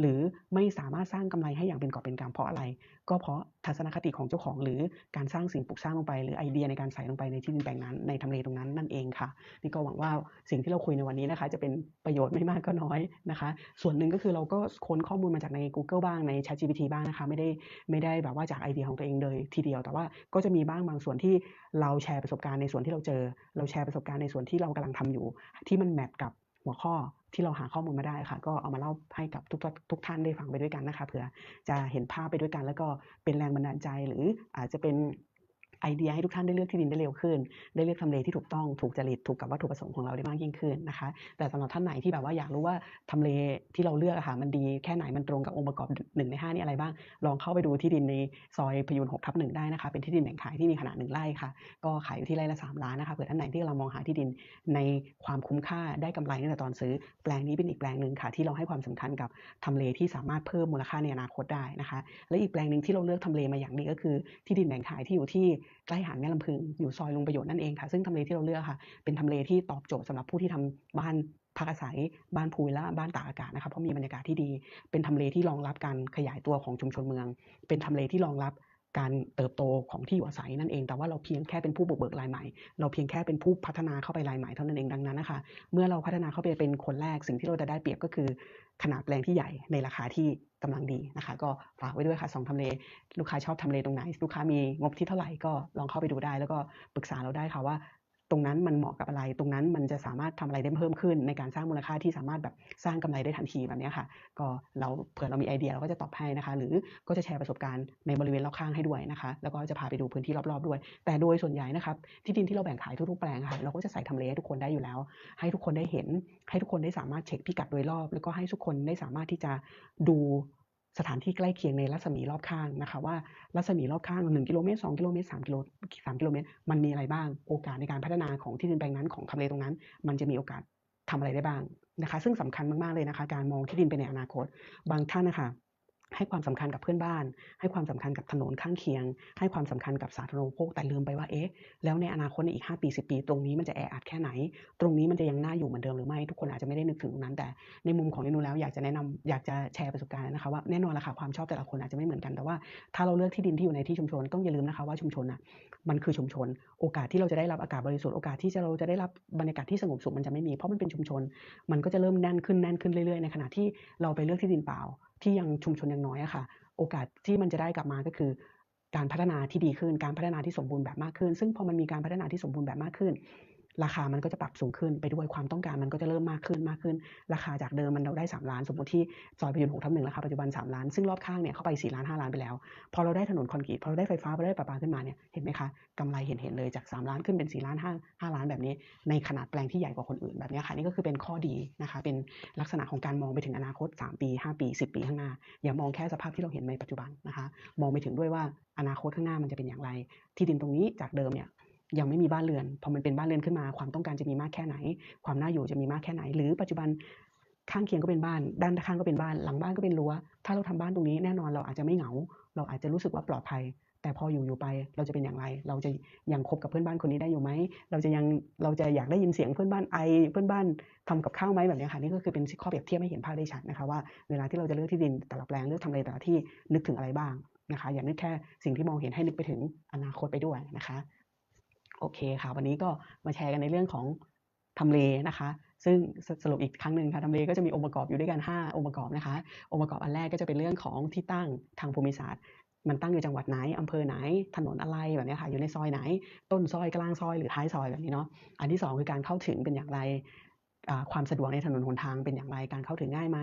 หรือไม่สามารถสร้างกำไรให้อย่างเป็นกอบเป็นกำเพราะอะไร ก็เพราะทัศนคติของเจ้าของ หรือการสร้างสิ่งปลูกสร้างลงไป หรือไอเดียในการใส่ลงไปในที่ดินแปลงนั้นในทำเลตรงนั้นนั่นเองค่ะนี่ก็หวังว่าสิ่งที่เราคุยในวันนี้นะคะ จะเป็นประโยชน์ไม่มากก็น้อยนะคะ ส่วนหนึ่งก็คือเราก็ค้นข้อมูลมาจากใน Google บ้างใน ChatGPT บ้างนะคะ ไม่ได้ไม่ได้แบบว่าจากไอเดียของตัวเองเลยทีเดียว แต่ว่าก็จะมีบ้างบางส่วนที่เราแชร์ประสบการณ์ในส่วนที่เราเจอ เราแชร์ประสบการณ์ในส่วนที่เรากำลังทำอยู่ ที่มันแมทกับหัวข้อที่เราหาข้อมูลมาได้ค่ะ ก็เอามาเล่าให้กับทุกทุกท่านได้ฟังไปด้วยกันนะคะเผื่อจะเห็นภาพไปด้วยกัน แล้วก็เป็นแรงบันดาลใจหรืออาจจะเป็น ไอเดียให้ทุกท่านได้เลือกที่ดินได้เร็วขึ้น ได้เลือกทำเลที่ถูกต้องถูกจริตถูกกับวัตถุประสงค์ของเราได้มากยิ่งขึ้นนะคะ แต่สำหรับท่านไหนที่แบบว่าอยากรู้ว่าทำเลที่เราเลือกอะค่ะมันดีแค่ไหนมันตรงกับองค์ประกอบหนึ่งในห้านี่อะไรบ้าง ลองเข้าไปดูที่ดินในซอยพยูน6ทับหนึ่งได้นะคะ เป็นที่ดินแบ่งขายที่มีขนาดหนึ่งไร่ค่ะ ก็ขายอยู่ที่ไร่ละ3ล้านนะคะเผื่อท่านไหนที่กำลังมองหาที่ดินในความคุ้มค่าได้กำไรตั้งแต่ตอนซื้อ แปลงนี้เป็นอีกแปลงหนึ่งค่ะ ที่เราให้ความสำคัญกับทำเลที่สามารถเพิ่มมูลค่าในอนาคตได้นะคะ และอีกแปลงหนึ่งที่เราเลือกทำเลมาอย่างดีก็คือที่ดินแบ่งขายที่อยู่ที่ใกล้หาดแม่ลำพึงอยู่ซอยลุงประโยชน์นั่นเองค่ะ ซึ่งทำเลที่เราเลือกค่ะ เป็นทำเลที่ตอบโจทย์สำหรับผู้ที่ทำบ้านพักอาศัยบ้านพูและบ้านตากอากาศนะคะเพราะมีบรรยากาศที่ดี เป็นทำเลที่รองรับการขยายตัวของชุมชนเมือง เป็นทำเลที่รองรับ การเติบโตของที่อยู่อาศัยนั่นเอง แต่ว่าเราเพียงแค่เป็นผู้บุกเบิกรายใหม่ เราเพียงแค่เป็นผู้พัฒนาเข้าไปรายใหม่เท่านั้นเองดังนั้นนะคะ เมื่อเราพัฒนาเข้าไปเป็นคนแรกสิ่งที่เราจะได้เปรียบก็คือ ขนาดแปลงที่ใหญ่ในราคาที่กำลังดีนะคะ ก็ฝากไว้ด้วยค่ะสองทำเล ลูกค้าชอบทำเลตรงไหน ลูกค้ามีงบที่เท่าไหร่ก็ลองเข้าไปดูได้ แล้วก็ปรึกษาเราได้ค่ะว่า ตรงนั้นมันเหมาะกับอะไร ตรงนั้นมันจะสามารถทำอะไรได้เพิ่มขึ้น ในการสร้างมูลค่าที่สามารถแบบสร้างกำไรได้ทันทีแบบนี้ค่ะ ก็เราเผื่อเรามีไอเดียเราก็จะตอบให้นะคะ หรือก็จะแชร์ประสบการณ์ในบริเวณรอบข้างให้ด้วยนะคะ แล้วก็จะพาไปดูพื้นที่รอบๆด้วย แต่โดยส่วนใหญ่นะครับที่ดินที่เราแบ่งขายทุกๆแปลงค่ะเราก็จะใส่ทำเลให้ทุกคนได้อยู่แล้ว ให้ทุกคนได้เห็น ให้ทุกคนได้สามารถเช็คพิกัดโดยรอบ แล้วก็ให้ทุกคนได้สามารถที่จะดู สถานที่ใกล้เคียงในรัศมีรอบข้างนะคะว่ารัศมีรอบข้าง 1 กิโลเมตร 2 กิโลเมตร 3 กิโล3กิโลเมตร มันมีอะไรบ้าง โอกาสในการพัฒนาของที่ดินแปลงนั้นของทำเลตรงนั้น มันจะมีโอกาสทำอะไรได้บ้างนะคะ ซึ่งสำคัญมากๆเลยนะคะ การมองที่ดินไปในอนาคต บางท่านนะคะ ให้ความสำคัญกับเพื่อนบ้าน ให้ความสำคัญกับถนนข้างเคียง ให้ความสำคัญกับสาธารณูปโภคแต่ลืมไปว่าเอ๊ะแล้วในอนาคตในอีก 5 ปี 10 ปี ตรงนี้มันจะแออัดแค่ไหน ตรงนี้มันจะยังน่าอยู่เหมือนเดิมหรือไม่ ทุกคนอาจจะไม่ได้นึกถึงตรงนั้น แต่ในมุมของนินูแล้วอยากจะแนะนำอยากจะแชร์ประสบการณ์นะคะว่าแน่นอนละค่ะความชอบแต่ละคนอาจจะไม่เหมือนกันแต่ว่าถ้าเราเลือกที่ดินที่อยู่ในที่ชุมชนต้องอย่าลืมนะคะว่าชุมชนน่ะมันคือชุมชน โอกาสที่เราจะได้รับอากาศบริสุทธิ์โอกาสที่จะเราจะได้รับบรรยากาศที่สงบสุขมันจะไม่มีเพราะมันเป็นชุมชน มันก็จะเริ่มแน่นขึ้นแน่นขึ้นเรื่อยๆในขณะที่เราไปเลือกที่ดินเปล่า ที่ยังชุมชนยังน้อยอะค่ะ โอกาสที่มันจะได้กลับมาก็คือ การพัฒนาที่ดีขึ้น การพัฒนาที่สมบูรณ์แบบมากขึ้น ซึ่งพอมันมีการพัฒนาที่สมบูรณ์แบบมากขึ้น ราคามันก็จะปรับสูงขึ้นไปด้วยความต้องการมันก็จะเริ่มมากขึ้นมากขึ้น ราคาจากเดิมมันเราได้ 3 ล้าน สมมติที่ซอยพยุนหกทับหนึ่งราคาปัจจุบัน 3 ล้าน ซึ่งรอบข้างเนี่ยเข้าไป 4 ล้าน 5 ล้านไปแล้ว พอเราได้ถนนคอนกรีตพอเราได้ไฟฟ้าพอเราได้ประปาขึ้นมาเนี่ยเห็นไหมคะกำไรเห็นเห็นเลยจาก 3 ล้านขึ้นเป็น 4 ล้าน5 5ล้านแบบนี้ ในขนาดแปลงที่ใหญ่กว่าคนอื่นแบบนี้ค่ะนี่ก็คือเป็นข้อดีนะคะเป็นลักษณะของการมองไปถึงอนาคต 3 ปี 5 ปี 10 ปีข้างหน้า อย่ามองแค่สภาพที่เราเห็นในปัจจุบันนะคะมองไปถึงด้วยว่าอนาคตข้างหน้ามันจะเป็นอย่างไร ที่ดินตรงนี้จากเดิมเนี่ย ยังไม่มีบ้านเรือน พอมันเป็นบ้านเรือนขึ้นมา ความต้องการจะมีมากแค่ไหน ความน่าอยู่จะมีมากแค่ไหน หรือปัจจุบันข้างเคียงก็เป็นบ้าน ด้านข้างก็เป็นบ้าน หลังบ้านก็เป็นรั้ว ถ้าเราทำบ้านตรงนี้แน่นอนเราอาจจะไม่เหงา เราอาจจะรู้สึกว่าปลอดภัย แต่พออยู่อยู่ไปเราจะเป็นอย่างไร เราจะยังคบกับเพื่อนบ้านคนนี้ได้อยู่ไหม เราจะยังเราจะอยากได้ยินเสียงเพื่อนบ้านไอ เพื่อนบ้านทำกับข้าวไหมแบบนี้ค่ะนี่ก็คือเป็นข้อเปรียบเทียบให้เห็นภาพได้ชัดนะคะว่าเวลาที่เราจะเลือกที่ดินแต่ละแปลงเลือกทำเลแต่ละที่นึกถึงอะไรบ้างนะคะอย่านึกแค่สิ่งที่มองเห็นให้นึกไปถึงอนาคตไปด้วยนะคะ โอเคค่ะ วันนี้ก็มาแชร์กันในเรื่องของทำเลนะคะ ซึ่งสสรุปอีกครั้งหนึ่งค่ะทำเลก็จะมีองค์ประกอบอยู่ด้วยกัน 5 องค์ประกอบนะคะ องค์ประกอบอันแรกก็จะเป็นเรื่องของที่ตั้งทางภูมิศาสตร์ มันตั้งอยู่จังหวัดไหนอำเภอไหน ถนนอะไรแบบนี้ค่ะ อยู่ในซอยไหน ต้นซอยกลางซอยหรือท้ายซอยแบบนี้เนาะ อันที่ 2 คือการเข้าถึงเป็นอย่างไร ความสะดวกในถนนหนทางเป็นอย่างไร การเข้าถึงง่ายไหม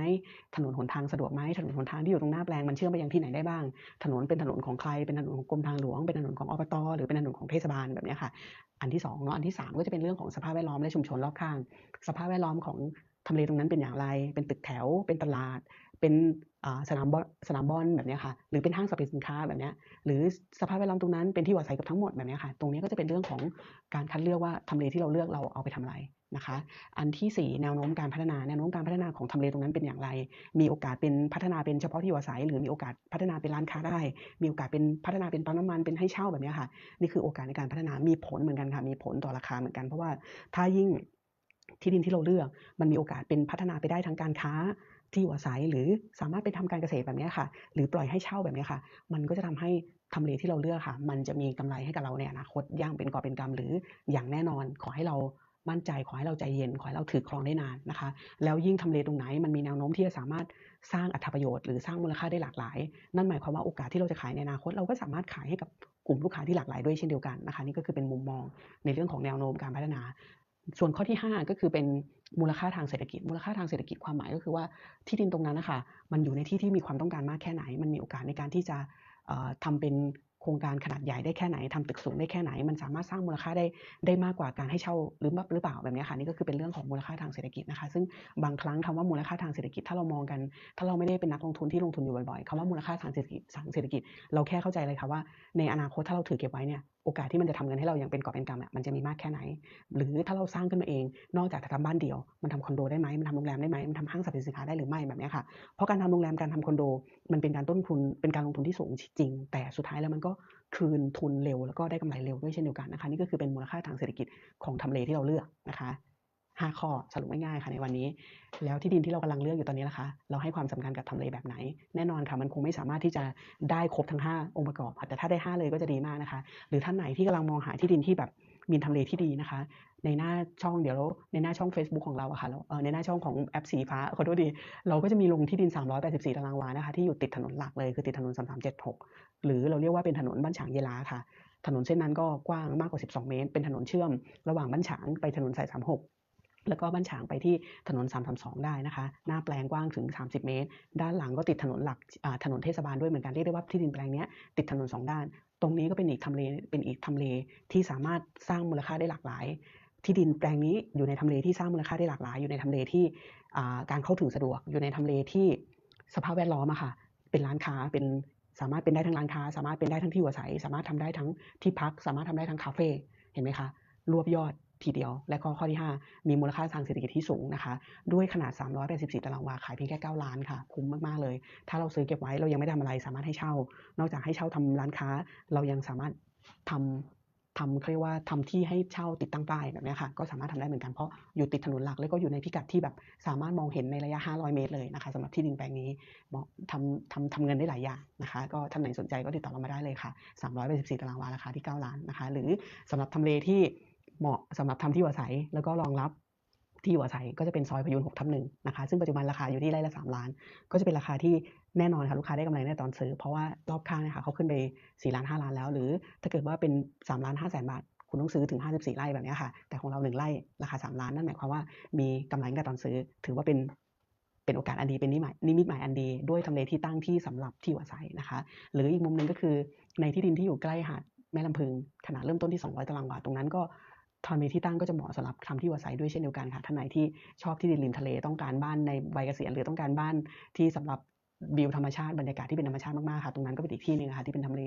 ถนนหนทางสะดวกไหม ถนนหนทางที่อยู่ตรงหน้าแปลงมันเชื่อมไปยังที่ไหนได้บ้าง ถนนเป็นถนนของใคร เป็นถนนของกรมทางหลวง เป็นถนนของอบต หรือเป็นถนนของเทศบาลแบบนี้ค่ะ อันที่2เนาะ อันที่ 3 ก็จะเป็นเรื่องของสภาพแวดล้อมและชุมชนรอบข้าง สภาพแวดล้อมของทำเลตรงนั้นเป็นอย่างไร เป็นตึกแถว เป็นตลาด เป็นสนามบอลสนามบอลแบบนี้ค่ะหรือเป็นห้างสรรพสินค้าแบบนี้หรือสภาพแวดล้อมตรงนั้นเป็นที่อยู่อาศัยกับทั้งหมดแบบนี้ค่ะตรงนี้ก็จะเป็นเรื่องของการคัดเลือกว่าทำเลที่เราเลือกเราเอาไปทำอะไรนะคะ อันทีสี่ 4 แนวโน้มการพัฒนาแนวโน้มการพัฒนาของทำเลตรงนั้นเป็นอย่างไร มีโอกาสเป็นพัฒนาเป็นเฉพาะที่อยู่อาศัย หรือมีโอกาสพัฒนาเป็นร้านค้าได้ มีโอกาสเป็นพัฒนาเป็นปั๊มน้ำมันเป็นให้เช่าแบบนี้ค่ะ นี่คือโอกาสในการพัฒนามีผลเหมือนกันค่ะมีผลต่อราคาเหมือนกันเพราะว่าถ้ายิ่งที่ดินที่เราเลือก มันมีโอกาสเป็นพัฒนาไปได้ทั้งการค้า ที่อยู่อาศัยหรือสามารถไปทำการเกษตรแบบนี้ค่ะ หรือปล่อยให้เช่าแบบนี้ค่ะ มันก็จะทำให้ทำเลที่เราเลือกค่ะ มันจะมีกำไรให้กับเราในอนาคตย่างเป็นกอบเป็นกำหรืออย่างแน่นอนขอให้เรามั่นใจขอให้เราใจเย็นขอให้เราถือครองได้นานนะคะ แล้วยิ่งทำเลตรงไหนมันมีแนวโน้มที่จะสามารถสร้างอรรถประโยชน์หรือสร้างมูลค่าได้หลากหลาย นั่นหมายความว่าโอกาสที่เราจะขายในอนาคต เราก็สามารถขายให้กับกลุ่มลูกค้าที่หลากหลายด้วยเช่นเดียวกันนะคะ นี่ก็คือเป็นมุมมองในเรื่องของแนวโน้มการพัฒนา ส่วนข้อที่ 5 ก็คือเป็น มูลค่าทางเศรษฐกิจ มูลค่าทางเศรษฐกิจความหมายก็คือว่าที่ดินตรงนั้นนะคะมันอยู่ในที่ที่มีความต้องการมากแค่ไหน มันมีโอกาสในการที่จะเอ่อทำเป็นโครงการขนาดใหญ่ได้แค่ไหนทำตึกสูงได้แค่ไหน มันสามารถสร้างมูลค่าได้ได้มากกว่าการให้เช่าหรือหรือเปล่าแบบนี้ค่ะนี่ก็คือเป็นเรื่องของมูลค่าทางเศรษฐกิจนะคะ ซึ่งบางครั้งคำว่ามูลค่าทางเศรษฐกิจถ้าเรามองกัน ถ้าเราไม่ได้เป็นนักลงทุนที่ลงทุนอยู่บ่อยๆคำว่ามูลค่าทางเศรษฐกิจทางเศรษฐกิจ เราแค่เข้าใจเลยค่ะว่า ในอนาคตถ้าเราถือเก็บไว้เนี่ย โอกาสที่มันจะทำเงินให้เราอย่างเป็นกอบเป็นกำมันจะมีมากแค่ไหน หรือถ้าเราสร้างขึ้นมาเอง นอกจากจะทำบ้านเดี่ยว มันทำคอนโดได้ไหมมันทำโรงแรมได้ไหมมันทำห้างสรรพสินค้าได้หรือไม่แบบนี้ค่ะ เพราะการทำโรงแรมการทำคอนโด มันเป็นการต้นทุน เป็นการลงทุนที่สูงจริง แต่สุดท้ายแล้วมันก็คืนทุนเร็วแล้วก็ได้กำไรเร็วด้วยเช่นเดียวกันนะคะ นี่ก็คือเป็นมูลค่าทางเศรษฐกิจของทำเลที่เราเลือกนะคะ ห้าข้อสรุปง่ายๆค่ะในวันนี้ แล้วที่ดินที่เรากำลังเลือกอยู่ตอนนี้ล่ะคะ เราให้ความสำคัญกับทำเลแบบไหน แน่นอนค่ะมันคงไม่สามารถที่จะได้ครบทั้ง 5 องค์ประกอบแต่ถ้าได้ 5 เลยก็จะดีมากนะคะ หรือท่านไหนที่กำลังมองหาที่ดินที่แบบมีทำเลที่ดีนะคะ ในหน้าช่องเดี๋ยวในหน้าช่อง Facebook ของเราอะค่ะเออในหน้าช่องของแอปสีฟ้าขอโทษดีเราก็จะมีลงที่ดิน 384 ตารางวานะคะที่อยู่ติดถนนหลักเลยคือติดถนน 3376 หรือเราเรียกว่าเป็นถนนบ้านฉางเยลาค่ะถนนเส้นนั้นก็กว้างมากกว่า 12 เมตร เป็นถนนเชื่อมระหว่างบ้านฉางไปถนนสาย 36 แล้วก็บ้านฉางไปที่ถนน 332 ได้นะคะ หน้าแปลงกว้างถึง 30 เมตร ด้านหลังก็ติดถนนหลักถนนเทศบาลด้วยเหมือนกัน เรียกได้ว่าที่ดินแปลงนี้ติดถนน 2 ด้าน ตรงนี้ก็เป็นอีกทำเล เป็นอีกทำเลที่สามารถสร้างมูลค่าได้หลากหลาย ที่ดินแปลงนี้อยู่ในทำเลที่สร้างมูลค่าได้หลากหลาย อยู่ในทำเลที่การเข้าถึงสะดวก อยู่ในทำเลที่สภาพแวดล้อมอะค่ะ เป็นร้านค้า เป็นสามารถเป็นได้ทั้งร้านค้า สามารถเป็นได้ทั้งที่อยู่อาศัย สามารถทำได้ทั้งที่พัก สามารถทำได้ทั้งคาเฟ่ เห็นไหมคะ รวบยอด ทีเดียว และก็ข้อที่ 5 มีมูลค่าทางเศรษฐกิจที่สูงนะคะ ด้วยขนาด 384 ตารางวา ขายเพียงแค่ 9 ล้านค่ะ คุ้มมาก ๆ เลย ถ้าเราซื้อเก็บไว้เรายังไม่ได้ทำอะไรสามารถให้เช่า นอกจากให้เช่าทำร้านค้า เรายังสามารถทำทำเรียกว่าทำที่ให้เช่าติดตั้งป้ายแบบนี้ค่ะก็สามารถทำได้เหมือนกันเพราะอยู่ติดถนนหลัก แล้วก็อยู่ในพิกัดที่แบบสามารถมองเห็นในระยะ 500 เมตรเลยนะคะสำหรับที่ดินแปลงนี้ทำทำทำเงินได้หลายอย่างนะคะ ก็ท่านไหนสนใจก็ติดต่อเรามาได้เลยค่ะ384ตารางวาราคาที่ 9 ล้านนะคะ หรือสำหรับทำเลที่ เหมาะสำหรับทำที่อยู่อาศัย แล้วก็รองรับที่อยู่อาศัยก็จะเป็นซอยพยูน6ทับ1นะคะ ซึ่งปัจจุบันราคาอยู่ที่ไร่ละ3ล้าน ก็จะเป็นราคาที่แน่นอนค่ะลูกค้าได้กำไรแน่ตอนซื้อ เพราะว่ารอบข้างเนี่ยค่ะเขาขึ้นไป4ล้าน5ล้านแล้ว หรือถ้าเกิดว่าเป็น3ล้าน5แสนบาทคุณต้องซื้อถึง 54 ไร่แบบนี้ค่ะ แต่ของเรา 1 ไร่ราคา 3 ล้าน นั่นหมายความว่ามีกำไรแต่ตอนซื้อ ถือว่าเป็นเป็นโอกาสอันดี เป็นนิมิตหมายนิมิตหมายอันดี ด้วยทำเลที่ตั้งที่สำหรับที่อยู่อาศัยนะคะ หรืออีกมุมหนึ่งก็คือในที่ดินที่อยู่ใกล้หาดแม่ลำพึงขนาดเริ่มต้นที่ 200 ตารางวา ตรงนั้นก็ ทำเลที่ตั้งก็จะเหมาะสำหรับทำที่อยู่อาศัยด้วยเช่นเดียวกันค่ะท่านไหนที่ชอบที่ดินริมทะเลต้องการบ้านในวัยเกษียณหรือต้องการบ้านที่สำหรับวิวธรรมชาติบรรยากาศที่เป็นธรรมชาติมากๆค่ะตรงนั้นก็เป็นอีกที่หนึ่งค่ะที่เป็นทำเล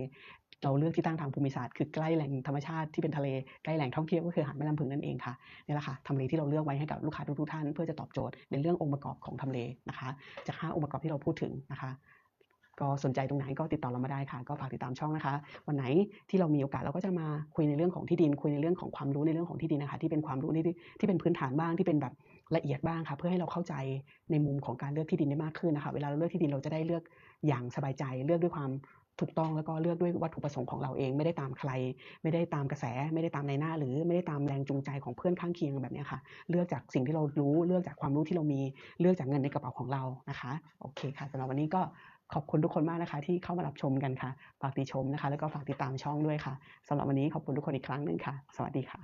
เราเลือกที่ตั้งทางภูมิศาสตร์คือใกล้แหล่งธรรมชาติที่เป็นทะเลใกล้แหล่งท่องเที่ยวก็คือหาดแม่ลำพึงนั่นเองค่ะนี่แหละค่ะทำเลที่เราเลือกไว้ให้กับลูกค้าทุกท่าน เพื่อจะตอบโจทย์ในเรื่ององค์ประกอบของทำเลนะคะจาก5องค์ประกอบที่เราพูดถึงนะคะ ก็สนใจตรงไหนก็ติดต่อเรามาได้ค่ะ ก็ฝากติดตามช่องนะคะ วันไหนที่เรามีโอกาสเราก็จะมาคุยในเรื่องของที่ดิน คุยในเรื่องของความรู้ในเรื่องของที่ดินนะคะ ที่เป็นความรู้ที่ที่เป็นพื้นฐานบ้างที่เป็นแบบละเอียดบ้างค่ะ เพื่อให้เราเข้าใจในมุมของการเลือกที่ดินได้มากขึ้นนะคะ เวลาเราเลือกที่ดินเราจะได้เลือกอย่างสบายใจ เลือกด้วยความถูกต้องแล้วก็เลือกด้วยวัตถุประสงค์ของเราเองไม่ได้ตามใคร ไม่ได้ตามกระแส ไม่ได้ตามในหน้า หรือไม่ได้ตามแรงจูงใจของเพื่อนข้างเคียงแบบนี้ค่ะ เลือกจากสิ่งที่เรารู้เลือกจากความรู้ที่เรามีเลือกจากเงินในกระเป๋าของเรานะคะ โอเคค่ะสำหรับวันนี้ก็ ขอบคุณทุกคนมากนะคะ ที่เข้ามารับชมกันค่ะ ฝากติชมนะคะ แล้วก็ฝากติดตามช่องด้วยค่ะสำหรับวันนี้ขอบคุณทุกคนอีกครั้งหนึ่งค่ะ สวัสดีค่ะ